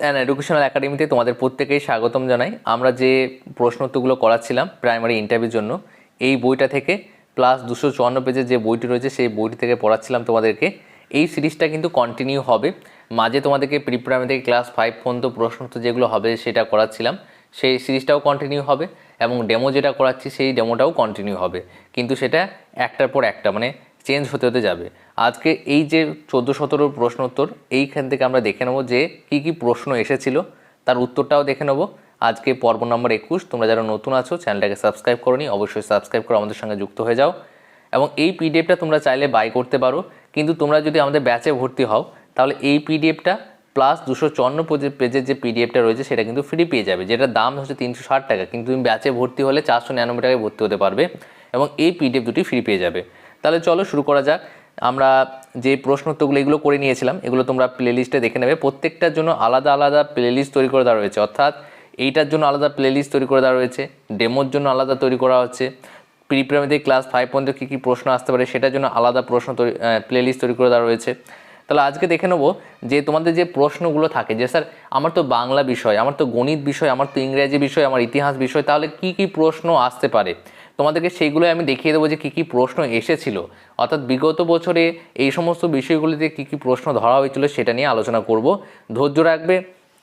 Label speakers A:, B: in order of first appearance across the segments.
A: And educational একাডেমিতে তোমাদের প্রত্যেকেই স্বাগতম জানাই। আমরা যে প্রশ্নোত্তরগুলো করাচ্ছিলাম প্রাইমারি ইন্টারভিউর জন্য, এই বইটা থেকে প্লাস দুশো চুয়ান্ন পেজের যে বইটি রয়েছে, সেই বইটি থেকে পড়াচ্ছিলাম তোমাদেরকে। এই সিরিজটা কিন্তু কন্টিনিউ হবে। মাঝে তোমাদেরকে প্রি প্রাইমারি থেকে ক্লাস ফাইভ পর্যন্ত প্রশ্নোত্তর যেগুলো হবে, সেটা করাচ্ছিলাম। সেই সিরিজটাও কন্টিনিউ হবে এবং ডেমো যেটা করাচ্ছি, সেই ডেমোটাও কন্টিনিউ হবে। কিন্তু সেটা একটার পর একটা মানে চেঞ্জ হতে হতে যাবে। আজকে এই যে চোদ্দ সতেরোর প্রশ্ন উত্তর, এইখান থেকে আমরা দেখে নেব যে কী কী প্রশ্ন এসেছিল। তার উত্তরটাও দেখে নেব। আজকে পর্ব নম্বর একুশ, তোমরা যারা নতুন আছো, চ্যানেলটাকে সাবস্ক্রাইব করো নি অবশ্যই সাবস্ক্রাইব করে আমাদের সঙ্গে যুক্ত হয়ে যাও। এবং এই পিডিএফটা তোমরা চাইলে বাই করতে পারো। কিন্তু তোমরা যদি আমাদের ব্যাচে ভর্তি হও, তাহলে এই পিডিএফটা প্লাস দুশো চুয়ান্ন পেজের যে পিডিএফটা রয়েছে, সেটা কিন্তু ফ্রি পেয়ে যাবে। যেটার দাম হচ্ছে তিনশো ষাট টাকা। কিন্তু তুমি ব্যাচে ভর্তি হলে চারশো নিরানব্বই টাকায় ভর্তি হতে পারবে। এবং এই পিডিএফ দুটি ফ্রি পেয়ে যাবে। তাহলে চলো শুরু করা যাক। আমরা যে প্রশ্নোত্তরগুলো এগুলো করে নিয়েছিলাম, এগুলো তোমরা প্লেলিস্টে দেখে নেবে। প্রত্যেকটার জন্য আলাদা আলাদা প্লেলিস্ট তৈরি করে দেওয়া রয়েছে। অর্থাৎ এইটার জন্য আলাদা প্লেলিস্ট তৈরি করে দেওয়া রয়েছে। ডেমোর জন্য আলাদা তৈরি করা হচ্ছে। প্রি প্রাইমারি ক্লাস ফাইভ পর্যন্ত কী কী প্রশ্ন আসতে পারে সেটার জন্য আলাদা প্রশ্ন তৈরি প্লেলিস্ট তৈরি করে দেওয়া রয়েছে। তাহলে আজকে দেখে নেব যে তোমাদের যে প্রশ্নগুলো থাকে, যে স্যার আমার তো বাংলা বিষয়, আমার তো গণিত বিষয়, আমার তো ইংরেজি বিষয়, আমার ইতিহাস বিষয়, তাহলে কি কি প্রশ্ন আসতে পারে? তোমাদেরকে সেইগুলো আমি দেখিয়ে দেবো যে কী কী প্রশ্ন এসেছিল। অর্থাৎ বিগত বছরে এই সমস্ত বিষয়গুলিতে কী কী প্রশ্ন ধরা হয়েছিল সেটা নিয়ে আলোচনা করব। ধৈর্য রাখবে,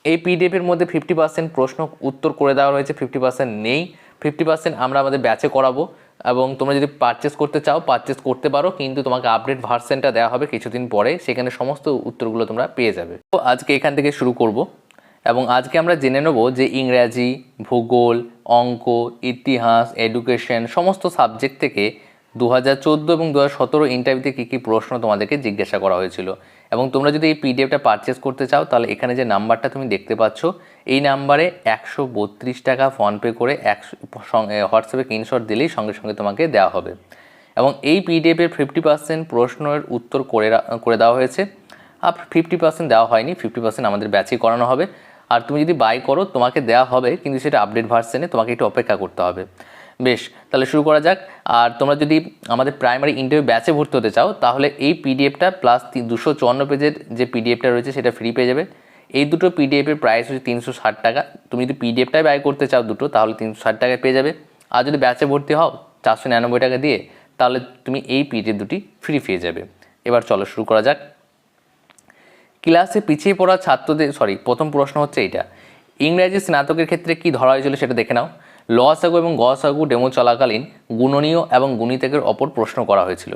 A: এই পিডিএফের মধ্যে ফিফটি পার্সেন্ট প্রশ্ন উত্তর করে দেওয়া হয়েছে ফিফটি পার্সেন্ট নেই। ফিফটি পার্সেন্ট আমরা আমাদের ব্যাচে করাবো এবং তোমরা যদি পারচেস করতে চাও পারচেস করতে পারো, কিন্তু তোমাকে আপডেট ভার্সেনটা দেওয়া হবে কিছুদিন পরে, সেখানে সমস্ত উত্তরগুলো তোমরা পেয়ে যাবে। তো আজকে এখান থেকে শুরু করব। এবং আজকে আমরা জেনে নেব যে ইংরাজি, ভূগোল, অঙ্ক, ইতিহাস, এডুকেশন সমস্ত সাবজেক্ট থেকে দু হাজার চোদ্দ এবং দু হাজার সতেরো ইন্টারভিউতে কী কী প্রশ্ন তোমাদেরকে জিজ্ঞাসা করা হয়েছিল। এবং তোমরা যদি এই পিডিএফটা পারচেস করতে চাও, তাহলে এখানে যে নাম্বারটা তুমি দেখতে পাচ্ছ, এই নাম্বারে একশো বত্রিশ টাকা ফোনপে করে একশো হোয়াটসঅ্যাপে স্ক্রিনশট দিলেই সঙ্গে সঙ্গে তোমাকে দেওয়া হবে। এবং এই পিডিএফের ফিফটি পার্সেন্ট প্রশ্নের উত্তর করে করে দেওয়া হয়েছে। আর ফিফটি পার্সেন্ট দেওয়া হয়নি ফিফটি পার্সেন্ট আমাদের ব্যাচে করানো হবে। আর তুমি যদি বাই করো, তোমাকে দেওয়া হবে, কিন্তু সেটা আপডেট ভার্সনে তোমাকে একটু অপেক্ষা করতে হবে। বেশ, তাহলে শুরু করা যাক। আর তোমরা যদি আমাদের প্রাইমারি ইন্টারভিউ ব্যাচে ভর্তি হতে চাও, তাহলে এই পিডিএফটা প্লাস দুশো চুয়ান্ন পেজের যে পিডিএফটা রয়েছে, সেটা ফ্রি পেয়ে যাবে। এই দুটো পিডিএফের প্রাইস হচ্ছে তিনশো ষাট টাকা। তুমি যদি পিডিএফটাই ব্যয় করতে চাও দুটো, তাহলে তিনশো ষাট টাকায় পেয়ে যাবে। আর যদি ব্যাচে ভর্তি হও, চারশো নিরানব্বই টাকা দিয়ে, তাহলে তুমি এই পিডিএফ দুটি ফ্রি পেয়ে যাবে। এবার চলো শুরু করা যাক। ক্লাসে পিছিয়ে পড়া ছাত্রদের সরি প্রথম প্রশ্ন হচ্ছে এইটা। ইংরেজি স্নাতকের ক্ষেত্রে কি ধরা হয়েছিল সেটা দেখে নাও। লসাগু এবং গসাগু ডেমো চলাকালীন গুণনীয় এবং গুণিতকের অপর প্রশ্ন করা হয়েছিল।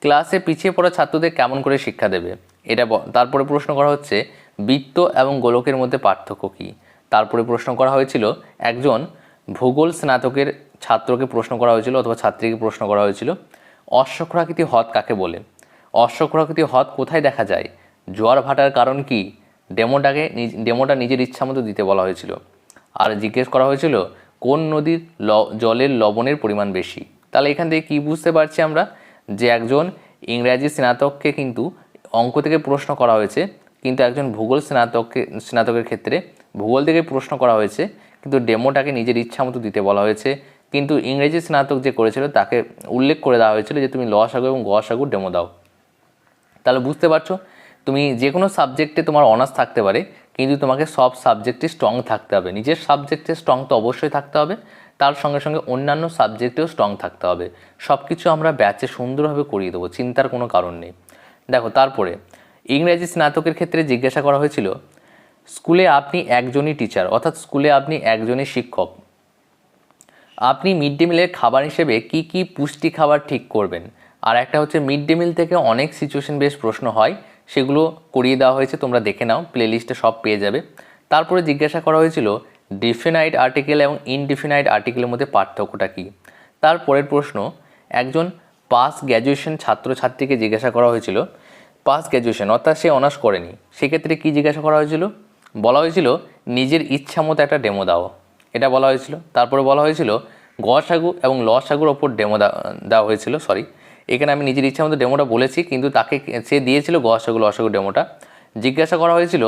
A: ক্লাসে পিছিয়ে পড়া ছাত্রদের কেমন করে শিক্ষা দেবে? এটা তারপরে প্রশ্ন করা হচ্ছে, বৃত্ত এবং গোলকের মধ্যে পার্থক্য কী? তারপরে প্রশ্ন করা হয়েছিল, একজন ভূগোল স্নাতকের ছাত্রকে প্রশ্ন করা হয়েছিল অথবা ছাত্রীকে প্রশ্ন করা হয়েছিল অশ্বক্রাকৃতি হ্রদ কাকে বলে? অশ্বক্রাকৃতি হ্রদ কোথায় দেখা যায়? জোয়ার ভাটার কারণ কি? ডেমোটাকে ডেমোটা নিজের ইচ্ছা মতো দিতে বলা হয়েছিল। আর জিজ্ঞেস করা হয়েছিল, কোন নদীর ল, জলের লবণের পরিমাণ বেশি? তাহলে এখান থেকে কী বুঝতে পারছি আমরা? যে একজন ইংরাজি স্নাতককে কিন্তু অঙ্ক থেকে প্রশ্ন করা হয়েছে, কিন্তু একজন ভূগোল স্নাতককে, স্নাতকের ক্ষেত্রে ভূগোল থেকে প্রশ্ন করা হয়েছে, কিন্তু ডেমোটাকে নিজের ইচ্ছা মতো দিতে বলা হয়েছে। কিন্তু ইংরেজি স্নাতক যে করেছিল, তাকে উল্লেখ করে দেওয়া হয়েছিল যে তুমি লসাগু এবং গসাগু ডেমো দাও। তাহলে বুঝতে পারছ? তুমি যে কোনো সাবজেক্টে তোমার অনার্স থাকতে পারে, কিন্তু তোমাকে সব সাবজেক্টে স্ট্রং থাকতে হবে। নিজের সাবজেক্টে স্ট্রং তো অবশ্যই থাকতে হবে, তার সঙ্গে সঙ্গে অন্যান্য সাবজেক্টেও স্ট্রং থাকতে হবে। সব কিছু আমরা ব্যাচে সুন্দরভাবে করিয়ে দেবো, চিন্তার কোনো কারণ নেই। দেখো, তারপরে, ইংরেজি স্নাতকের ক্ষেত্রে জিজ্ঞাসা করা হয়েছিল, স্কুলে আপনি একজনই টিচার অর্থাৎ স্কুলে আপনি একজনই শিক্ষক। আপনি মিড ডে মিলের খাবার হিসেবে কি কি পুষ্টি খাবার ঠিক করবেন? আর একটা হচ্ছে মিড ডে মিল থেকে অনেক সিচুয়েশন বেস প্রশ্ন হয় সেগুলো করিয়ে দেওয়া হয়েছে, তোমরা দেখে নাও প্লেলিস্টে সব পেয়ে যাবে। তারপরে জিজ্ঞাসা করা হয়েছিল ডিফিনাইট আর্টিকেল এবং ইনডিফিনাইট আর্টিকেলের মধ্যে পার্থক্যটা কী? তারপরের প্রশ্ন, একজন পাস গ্র্যাজুয়েশন ছাত্রছাত্রীকে জিজ্ঞাসা করা হয়েছিল পাস গ্র্যাজুয়েশন অর্থাৎ সে অনার্স করেনি। সেক্ষেত্রে কী জিজ্ঞাসা করা হয়েছিল? বলা হয়েছিল, নিজের ইচ্ছা মতো একটা ডেমো দাও। এটা বলা হয়েছিল। তারপরে বলা হয়েছিল গসাগু এবং লসাগুর ওপর ডেমো দেওয়া হয়েছিল সরি এখানে আমি নিজের ইচ্ছা মতো ডেমোটা বলেছি, কিন্তু তাকে সে দিয়েছিল গসাগু লসাগু ডেমোটা। জিজ্ঞাসা করা হয়েছিল,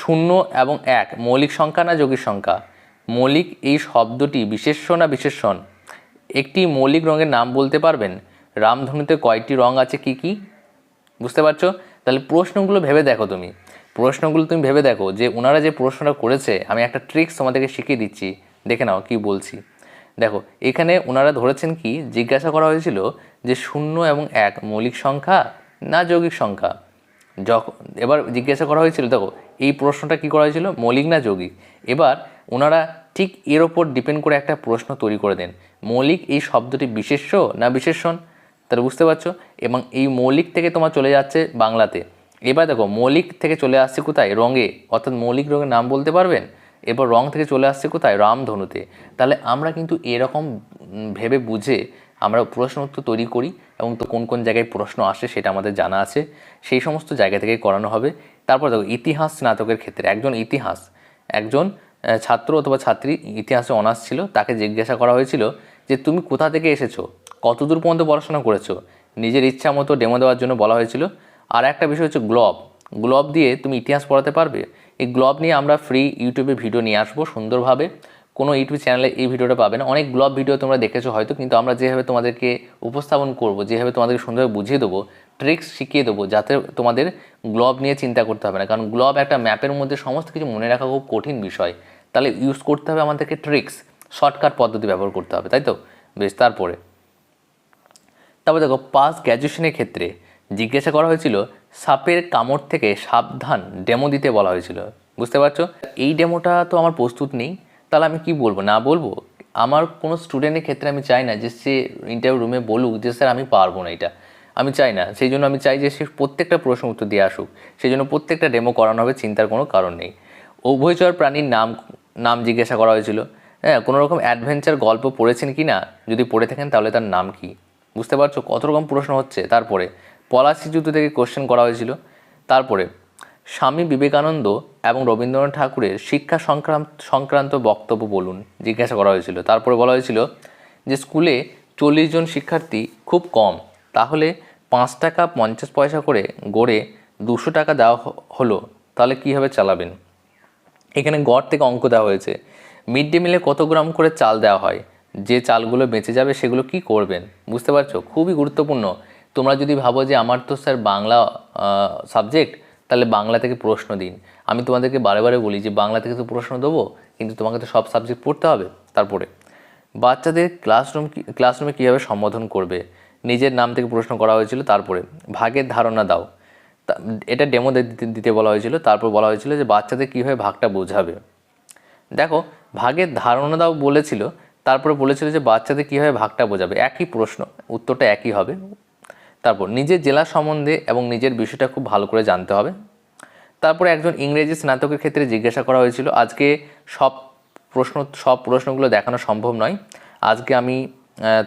A: শূন্য এবং এক, মৌলিক সংখ্যা না যৌগিক সংখ্যা? মৌলিক এই শব্দটি বিশেষ্য না বিশেষণ একটি মৌলিক রঙের নাম বলতে পারবেন? রামধনুতে কয়টি রং আছে, কি কি? বুঝতে পারছ? তাহলে প্রশ্নগুলো ভেবে দেখো তুমি। প্রশ্নগুলো তুমি ভেবে দেখো যে ওনারা যে প্রশ্নটা করেছে, আমি একটা ট্রিক্স তোমাদেরকে শিখিয়ে দিচ্ছি। দেখে নাও কি বলছি। দেখো, এখানে ওনারা ধরেছেন কি, জিজ্ঞাসা করা হয়েছিল যে শূন্য এবং এক মৌলিক সংখ্যা না যৌগিক সংখ্যা? যখন এবার জিজ্ঞাসা করা হয়েছিল, দেখো, এই প্রশ্নটা কি করা হয়েছিল? মৌলিক না যৌগিক? এবার ওনারা ঠিক এর ওপর ডিপেন্ড করে একটা প্রশ্ন তৈরি করে দেন। মৌলিক এই শব্দটি বিশেষ্য না বিশেষণ তাহলে বুঝতে পারছ? এবং এই মৌলিক থেকে তোমার চলে যাচ্ছে বাংলাতে। এবার দেখো, মৌলিক থেকে চলে আসছে কোথায়? রঙে। অর্থাৎ মৌলিক রঙের নাম বলতে পারবেন? এরপর রং থেকে চলে আসছে কোথায়? রামধনুতে। তাহলে আমরা কিন্তু এরকম ভেবে বুঝে আমরা প্রশ্ন উত্তর তৈরি করি এবং তো কোন কোন জায়গায় প্রশ্ন আসে সেটা আমাদের জানা আছে। সেই সমস্ত জায়গা থেকে করানো হবে। তারপর দেখো, ইতিহাস স্নাতকের ক্ষেত্রে একজন ইতিহাস, একজন ছাত্র অথবা ছাত্রী ইতিহাসে অনার্স ছিল, তাকে জিজ্ঞাসা করা হয়েছিল যে, তুমি কোথা থেকে এসেছ? কতদূর পর্যন্ত পড়াশোনা করেছ? নিজের ইচ্ছা মতো ডেমো দেওয়ার জন্য বলা হয়েছিল। আর একটা বিষয় হচ্ছে গ্লোব গ্লোব দিয়ে তুমি ইতিহাস পড়াতে পারবে? এই গ্লোব নিয়ে আমরা ফ্রি ইউটিউবে ভিডিও নিয়ে আসব সুন্দরভাবে। কোনো ইউটিউব চ্যানেলে এই ভিডিওটা পাবে না। অনেক গ্লোব ভিডিও তোমরা দেখেছ হয়তো, কিন্তু আমরা যেভাবে তোমাদেরকে উপস্থাপন করব, যেভাবে তোমাদেরকে সুন্দরভাবে বুঝিয়ে দেবো ট্রিক্স শিখিয়ে দেবো, যাতে তোমাদের গ্লোব নিয়ে চিন্তা করতে হবে না। কারণ গ্লোব একটা ম্যাপের মধ্যে সমস্ত কিছু মনে রাখা খুব কঠিন বিষয়। তাহলে ইউজ করতে হবে আমাদেরকে ট্রিক্স শর্টকাট পদ্ধতি ব্যবহার করতে হবে, তাই তো? বেশ, তারপরে। তারপর দেখো পাস গ্র্যাজুয়েশনের ক্ষেত্রে জিজ্ঞাসা করা হয়েছিল সাপের কামড় থেকে সাবধান ডেমো দিতে বলা হয়েছিল। বুঝতে পারছ? এই ডেমোটা তো আমার প্রস্তুত নেই। তাহলে আমি কি বলব? না বলব? আমার কোনো স্টুডেন্টের ক্ষেত্রে আমি চাই না যে সে ইন্টারভিউ রুমে বলুক যে, স্যার, আমি পারব না এটা। আমি চাই না। সেই জন্য আমি চাই যে, সে প্রত্যেকটা প্রশ্ন উত্তর দিয়ে আসুক। সেই জন্য প্রত্যেকটা ডেমো করানো হবে, চিন্তার কোনো কারণ নেই। উভয়চর প্রাণীর নাম নাম জিজ্ঞাসা করা হয়েছিল। হ্যাঁ কোনো রকম অ্যাডভেঞ্চার গল্প পড়েছেন কি না যদি পড়ে থাকেন, তাহলে তার নাম কি? বুঝতে পারছ? কত রকম প্রশ্ন হচ্ছে তারপরে। পলাশি যুদ্ধ থেকে কোশ্চেন করা হয়েছিল। তারপরে স্বামী বিবেকানন্দ এবং রবীন্দ্রনাথ ঠাকুরের শিক্ষা সংক্রান্ত সংক্রান্ত বক্তব্য বলুন, জিজ্ঞাসা করা হয়েছিল। তারপরে বলা হয়েছিল যে স্কুলে চল্লিশ জন শিক্ষার্থী খুব কম। তাহলে পাঁচ টাকা পঞ্চাশ পয়সা করে গড়ে দুশো টাকা দেওয়া হলো, তাহলে কীভাবে চালাবেন? এখানে গড় থেকে অঙ্ক দেওয়া হয়েছে। মিড ডে মিলে কত গ্রাম করে চাল দেওয়া হয়? যে চালগুলো বেঁচে যাবে সেগুলো কি করবেন? বুঝতে পারছ? খুবই গুরুত্বপূর্ণ। তোমরা যদি ভাবো যে আমার তো স্যার বাংলা সাবজেক্ট তাহলে বাংলা থেকে প্রশ্ন দিন। আমি তোমাদেরকে বারে বারে বলি যে বাংলা থেকে তো প্রশ্ন দেবো, কিন্তু তোমাকে তো সব সাবজেক্ট পড়তে হবে তারপরে। বাচ্চাদের ক্লাসরুম ক্লাসরুমে কীভাবে সম্বোধন করবে? নিজের নাম থেকে প্রশ্ন করা হয়েছিল, তারপরে ভাগের ধারণা দাও। এটা ডেমো দিতে বলা হয়েছিল, তারপর বলা হয়েছিল যে বাচ্চাদের কীভাবে ভাগটা বোঝাবে। দেখো, ভাগের ধারণা দাও বলেছিল, তারপরে বলেছিল যে বাচ্চাদের কীভাবে ভাগটা বোঝাবে। একই প্রশ্ন, উত্তরটা একই হবে। তারপর নিজের জেলা সম্বন্ধে এবং নিজের বিষয়টা খুব ভালো করে জানতে হবে। তারপরে একজন ইংরেজি স্নাতকের ক্ষেত্রে জিজ্ঞাসা করা হয়েছিল, আজকে সব প্রশ্ন, সব প্রশ্নগুলো দেখানো সম্ভব নয়। আজকে আমি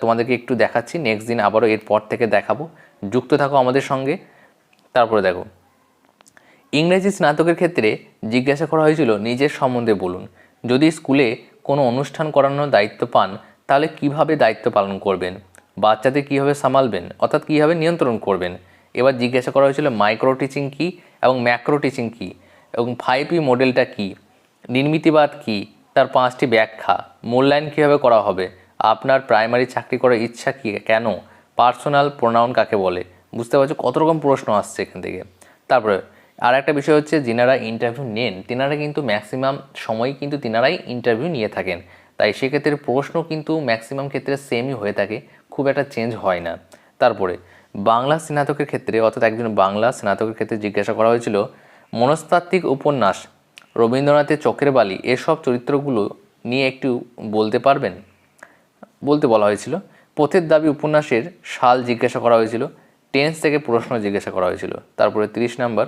A: তোমাদেরকে একটু দেখাচ্ছি নেক্সট দিন আবারও এরপর থেকে দেখাবো। যুক্ত থাকো আমাদের সঙ্গে। তারপরে দেখো, ইংরেজি স্নাতকের ক্ষেত্রে জিজ্ঞাসা করা হয়েছিল, নিজের সম্বন্ধে বলুন। যদি স্কুলে কোনো অনুষ্ঠান করানোর দায়িত্ব পান, তাহলে কীভাবে দায়িত্ব পালন করবেন? বাচ্চাদের কীভাবে সামালবেন, অর্থাৎ কীভাবে নিয়ন্ত্রণ করবেন? এবার জিজ্ঞাসা করা হয়েছিল মাইক্রো টিচিং কী এবং ম্যাক্রো টিচিং কী এবং ফাইভ ই মডেলটা কী? নির্মিতিবাদ কী? তার পাঁচটি ব্যাখ্যা। মূল্যায়ন কীভাবে করা হবে? আপনার প্রাইমারি চাকরি করার ইচ্ছা কী? কেন? পার্সোনাল প্রোনাউন কাকে বলে? বুঝতে পারছ কত রকম প্রশ্ন আসছে এখান থেকে। তারপরে আর একটা বিষয় হচ্ছে যিনারা ইন্টারভিউ নেন, তিনারা কিন্তু ম্যাক্সিমাম সময় কিন্তু তিনারাই ইন্টারভিউ নিয়ে থাকেন। তাই সেক্ষেত্রে প্রশ্ন কিন্তু ম্যাক্সিমাম ক্ষেত্রে সেমই হয়ে থাকে। খুব একটা চেঞ্জ হয় না। তারপরে, বাংলা স্নাতকের ক্ষেত্রে, অর্থাৎ একজন বাংলা স্নাতকের ক্ষেত্রে জিজ্ঞাসা করা হয়েছিল, মনস্তাত্ত্বিক উপন্যাস, রবীন্দ্রনাথের চোখের বালি, এসব চরিত্রগুলো নিয়ে একটু বলতে পারবেন? বলতে বলা হয়েছিল। পথের দাবি উপন্যাসের সাল জিজ্ঞাসা করা হয়েছিল, টেন্স থেকে প্রশ্ন জিজ্ঞাসা করা হয়েছিল। তারপরে তিরিশ নাম্বার,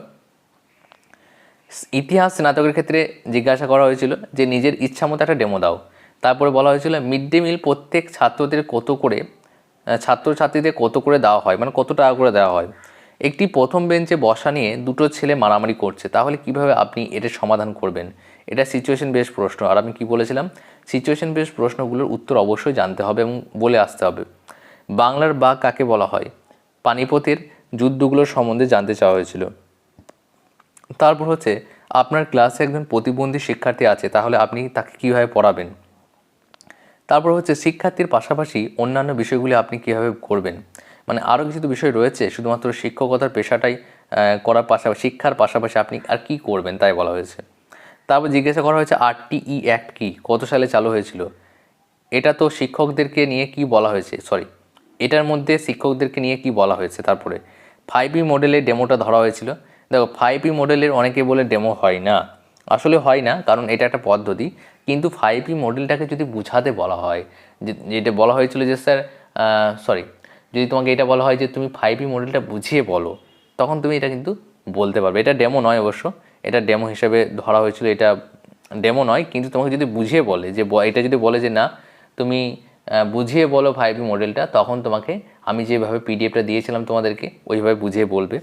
A: ইতিহাস স্নাতকের ক্ষেত্রে জিজ্ঞাসা করা হয়েছিল যে নিজের ইচ্ছা মতো একটা ডেমো দাও। তারপরে বলা হয়েছিল মিড ডে মিল প্রত্যেক ছাত্রদের কত করে ছাত্রছাত্রীদের কত করে দেওয়া হয় মানে কত টাকা করে দেওয়া হয়। একটি প্রথম বেঞ্চে বসা নিয়ে দুটো ছেলে মারামারি করছে, তাহলে কীভাবে আপনি এটার সমাধান করবেন? এটা সিচুয়েশন বেস প্রশ্ন, আর আমি কি বলেছিলাম? সিচুয়েশন বেস প্রশ্নগুলোর উত্তর অবশ্যই জানতে হবে এবং বলে আসতে হবে। বাংলার বাঘ কাকে বলা হয়? পানিপথের যুদ্ধগুলোর সম্বন্ধে জানতে চাওয়া হয়েছিল। তারপর হচ্ছে, আপনার ক্লাসে একজন প্রতিবন্ধী শিক্ষার্থী আছে, তাহলে আপনি তাকে কীভাবে পড়াবেন? তারপর হচ্ছে শিক্ষার্থীর পাশাপাশি অন্যান্য বিষয়গুলি আপনি কীভাবে করবেন? মানে আরও কিছু তো বিষয় রয়েছে, শুধুমাত্র শিক্ষকতার পেশাটাই করার পাশাপাশি শিক্ষার পাশাপাশি আপনি আর কি করবেন তাই বলা হয়েছে। তারপর জিজ্ঞাসা করা হয়েছে, আরটিই অ্যাক্ট কী? কত সালে চালু হয়েছিল? এটা তো শিক্ষকদেরকে নিয়ে কি বলা হয়েছে? সরি, এটার মধ্যে শিক্ষকদেরকে নিয়ে কি বলা হয়েছে? তারপরে, ফাইভ ই মডেলের ডেমোটা ধরা হয়েছিল। দেখো, ফাইভ ই মডেলের অনেকে বলে ডেমো হয় না। আসলে হয় না, কারণ এটা একটা পদ্ধতি। কিন্তু ফাইভ ই মডেলটাকে যদি বুঝাতে বলা হয়, যে, যেটা বলা হয়েছিল যে, স্যার সরি যদি তোমাকে এটা বলা হয় যে, তুমি ফাইভ ই মডেলটা বুঝিয়ে বলো, তখন তুমি এটা কিন্তু বলতে পারবে। এটা ডেমো নয় অবশ্য, এটা ডেমো হিসেবে ধরা হয়েছিল, এটা ডেমো নয়, কিন্তু তোমাকে যদি বুঝিয়ে বলে, যে এটা যদি বলে যে, না, তুমি বুঝিয়ে বলো ফাইভ মডেলটা তখন তোমাকে আমি যেভাবে পিডিএফটা দিয়েছিলাম তোমাদেরকে, ওইভাবে বুঝিয়ে বলবে।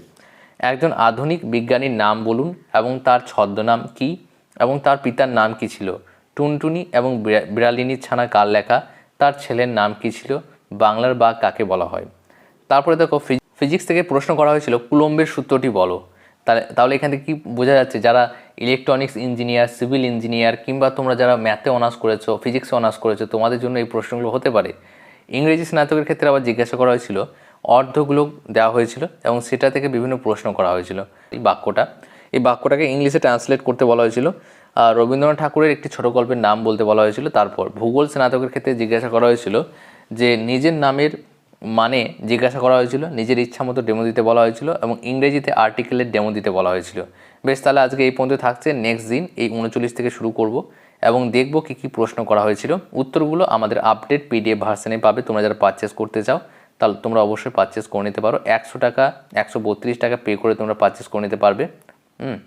A: একজন আধুনিক বিজ্ঞানীর নাম বলুন এবং তার ছদ্মনাম কি এবং তার পিতার নাম কি ছিল? টুনটুনি এবং বিড়া- বিড়ালিনীর ছানা কার লেখা? তার ছেলের নাম কি ছিল? বাংলার বাঘ কাকে বলা হয়? তারপরে দেখো ফিজিক্স থেকে প্রশ্ন করা হয়েছিল, কুলম্বের সূত্রটি বলো। তাহলে তাহলে এখান থেকে কি বোঝা যাচ্ছে যারা ইলেকট্রনিক্স ইঞ্জিনিয়ার সিভিল ইঞ্জিনিয়ার কিংবা তোমরা যারা ম্যাথে অনার্স করেছ ফিজিক্সে অনার্স করেছ, তোমাদের জন্য এই প্রশ্নগুলো হতে পারে। ইংরেজি স্নাতকের ক্ষেত্রে আবার জিজ্ঞাসা করা হয়েছিল অর্ধগুলো দেওয়া হয়েছিল এবং সেটা থেকে বিভিন্ন প্রশ্ন করা হয়েছিল এই বাক্যটা। এই বাক্যটাকে ইংলিশে ট্রান্সলেট করতে বলা হয়েছিল। আর রবীন্দ্রনাথ ঠাকুরের একটি ছোট গল্পের নাম বলতে বলা হয়েছিল। তারপর ভূগোল স্নাতকের ক্ষেত্রে জিজ্ঞাসা করা হয়েছিল যে নিজের নামের মানে জিজ্ঞাসা করা হয়েছিল, নিজের ইচ্ছা মতো ডেমো দিতে বলা হয়েছিল এবং ইংরেজিতে আর্টিকেলের ডেমো দিতে বলা হয়েছিল। বেশ, তাহলে আজকে এই পর্যন্ত থাকছে। নেক্সট দিন এই উনচল্লিশ থেকে শুরু করব এবং দেখব কী কী প্রশ্ন করা হয়েছিল। উত্তরগুলো আমাদের আপডেট পিডিএফ ভার্সানে পাবে। তোমরা যারা পারচেস করতে চাও তাহলে তোমরা অবশ্যই পারচেস করে নিতে পারো। একশো টাকা, একশো বত্রিশ টাকা পে করে তোমরা পারচেস করে নিতে পারবে। হুম?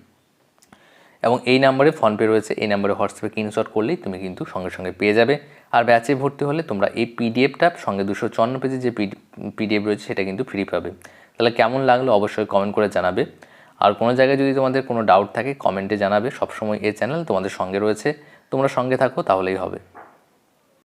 A: এবং এই নাম্বারে ফোনপে রয়েছে। এই নাম্বারে হোয়াটসঅ্যাপে স্ক্রিনশট করলেই তুমি কিন্তু সঙ্গে সঙ্গে পেয়ে যাবে। আর ব্যাচে ভর্তি হলে তোমরা এই পিডিএফটা সঙ্গে দুশো চুয়ান্ন পেজে যে পিডিএফ রয়েছে সেটা কিন্তু ফ্রি পাবে। তাহলে কেমন লাগল অবশ্যই কমেন্ট করে জানাবে। আর কোনো জায়গায় যদি তোমাদের কোনো ডাউট থাকে কমেন্টে জানাবে। সবসময় এই চ্যানেল তোমাদের সঙ্গে রয়েছে। তোমরা সঙ্গে থাকো, তাহলেই হবে।